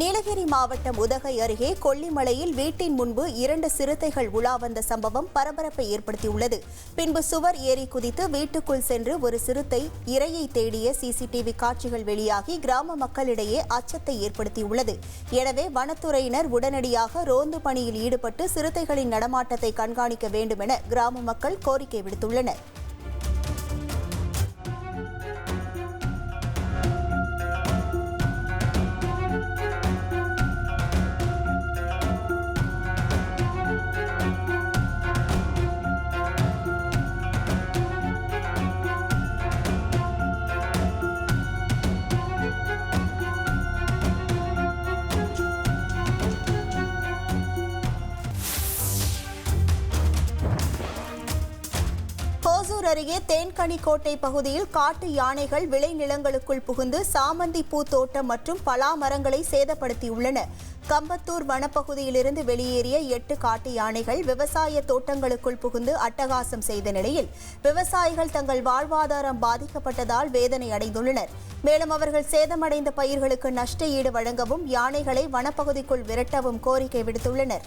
நீலகிரி மாவட்டம் உதகை அருகே கொல்லிமலையில் வீட்டின் முன்பு இரண்டு சிறுத்தைகள் உலா வந்த சம்பவம் பரபரப்பை ஏற்படுத்தியுள்ளது. பின்பு சுவர் ஏறி குதித்து வீட்டுக்குள் சென்று ஒரு சிறுத்தை இரையை தேடிய சிசிடிவி காட்சிகள் வெளியாகி கிராம மக்களிடையே அச்சத்தை ஏற்படுத்தியுள்ளது. எனவே வனத்துறையினர் உடனடியாக ரோந்து பணியில் ஈடுபட்டு சிறுத்தைகளின் நடமாட்டத்தை கண்காணிக்க வேண்டும் என கிராம மக்கள் கோரிக்கை விடுத்துள்ளனர். ஓசூர் அருகே தேன்கனிக்கோட்டை பகுதியில் காட்டு யானைகள் விளைநிலங்களுக்குள் புகுந்து சாமந்தி பூ தோட்டம் மற்றும் பலா மரங்களை சேதப்படுத்தியுள்ளன. கம்பத்தூர் வனப்பகுதியிலிருந்து வெளியேறிய எட்டு காட்டு யானைகள் விவசாய தோட்டங்களுக்குள் புகுந்து அட்டகாசம் செய்த நிலையில் விவசாயிகள் தங்கள் வாழ்வாதாரம் பாதிக்கப்பட்டதால் வேதனை அடைந்துள்ளனர். மேலும் அவர்கள் சேதமடைந்த பயிர்களுக்கு நஷ்ட ஈடு வழங்கவும் யானைகளை வனப்பகுதிக்குள் விரட்டவும் கோரிக்கை விடுத்துள்ளனர்.